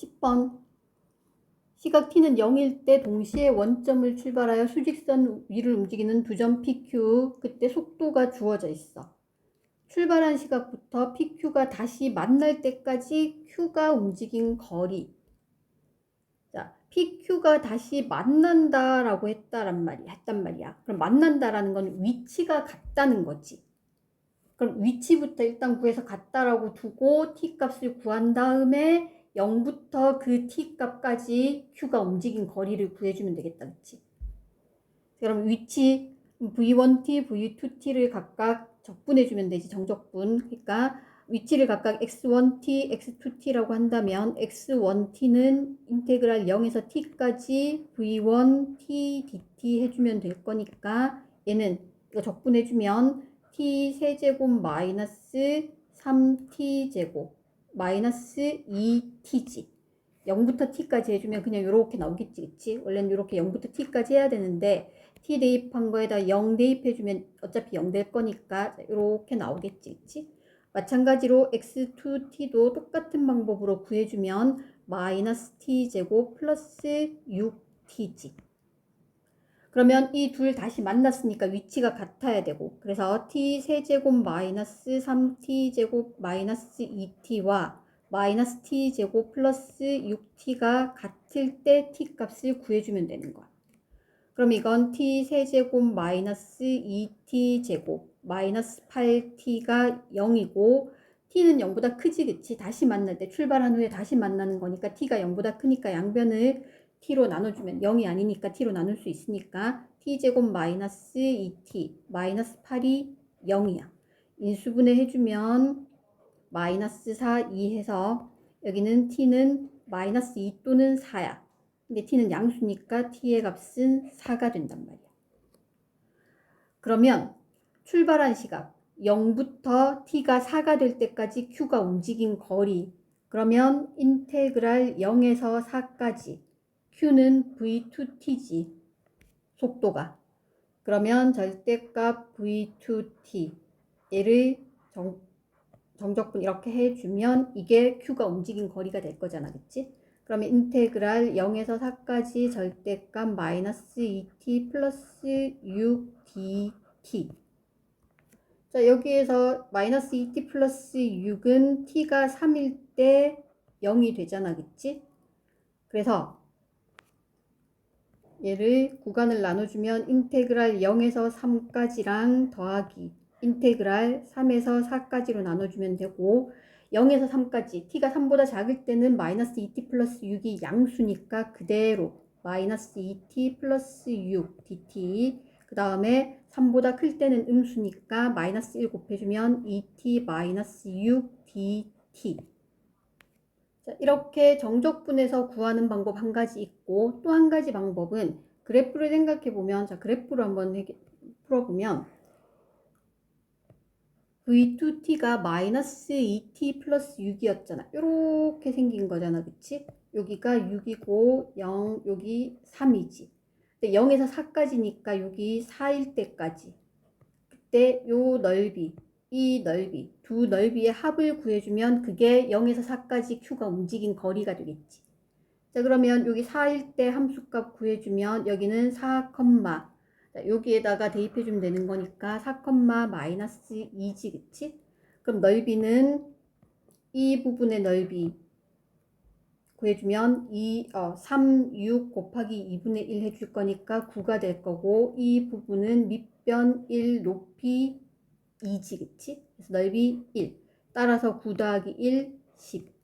10번 시각 t는 0일 때 동시에 원점을 출발하여 수직선 위를 움직이는 두 점 PQ 그때 속도가 주어져 있어. 출발한 시각부터 PQ가 다시 만날 때까지 Q가 움직인 거리. 자, PQ가 다시 만난다라고 했다란 말이야. 했단 말이야. 그럼 만난다라는 건 위치가 같다는 거지. 그럼 위치부터 일단 구해서 같다라고 두고 t 값을 구한 다음에 0부터 그 t 값까지 q가 움직인 거리를 구해주면 되겠다, 그치? 그럼 위치 v1t, v2t를 각각 적분해주면 되지, 정적분. 그러니까 위치를 각각 x1t, x2t라고 한다면 x1t는 인테그랄 0에서 t까지 v1t, dt 해주면 될 거니까 얘는 이거 적분해주면 t 세제곱 마이너스 3t 제곱 마이너스 2t지 0부터 t까지 해주면 그냥 이렇게 나오겠지 그치? 원래는 이렇게 0부터 t까지 해야 되는데 t 대입한 거에다 0 대입해주면 어차피 0 될 거니까 이렇게 나오겠지 그치? 마찬가지로 x2t도 똑같은 방법으로 구해주면 마이너스 t제곱 플러스 6t지 그러면 이 둘 다시 만났으니까 위치가 같아야 되고 그래서 t 세제곱 마이너스 3t제곱 마이너스 2t와 마이너스 t제곱 플러스 6t가 같을 때 t 값을 구해주면 되는 거야. 그럼 이건 t 세제곱 마이너스 2t제곱 마이너스 8t가 0이고 t는 0보다 크지 그치? 다시 만날 때 출발한 후에 다시 만나는 거니까 t가 0보다 크니까 양변을 t로 나눠주면 0이 아니니까 t로 나눌 수 있으니까 t제곱 마이너스 2t 마이너스 8이 0이야. 인수분해 해주면 마이너스 4, 2 해서 여기는 t는 마이너스 2 또는 4야. 근데 t는 양수니까 t의 값은 4가 된단 말이야. 그러면 출발한 시각 0부터 t가 4가 될 때까지 q가 움직인 거리 그러면 인테그랄 0에서 4까지 q는 v2t지 속도가 그러면 절대값 v2t 얘를 정, 정적분 이렇게 해주면 이게 q가 움직인 거리가 될 거잖아 그치? 그러면 인테그랄 0에서 4까지 절대값 마이너스 2t 플러스 6dt 자 여기에서 마이너스 2t 플러스 6은 t가 3일 때 0이 되잖아 그치? 그래서 얘를 구간을 나눠주면 인테그랄 0에서 3까지랑 더하기 인테그랄 3에서 4까지로 나눠주면 되고 0에서 3까지 t가 3보다 작을 때는 마이너스 2t 플러스 6이 양수니까 그대로 마이너스 2t 플러스 6 dt 그 다음에 3보다 클 때는 음수니까 마이너스 1 곱해주면 2t 마이너스 6 dt 자, 이렇게 정적분에서 구하는 방법 한 가지 있고 또 한 가지 방법은 그래프를 생각해 보면 자 그래프로 한번 해, 풀어보면 v2t가 마이너스 2t 플러스 6이었잖아. 이렇게 생긴 거잖아 그치? 여기가 6이고 0 여기 3이지. 근데 0에서 4까지니까 여기 4일 때까지. 그때 요 넓이 이 넓이, 두 넓이의 합을 구해주면 그게 0에서 4까지 q가 움직인 거리가 되겠지. 자 그러면 여기 4일 때 함수값 구해주면 여기는 4, 자, 여기에다가 대입해주면 되는 거니까 4, 마이너스 2지 그치? 그럼 넓이는 이 부분의 넓이 구해주면 2, 어, 3, 6 곱하기 2분의 1 해줄 거니까 9가 될 거고 이 부분은 밑변 1 높이 2지 그치? 그래서 넓이 1 따라서 9 더하기 1 10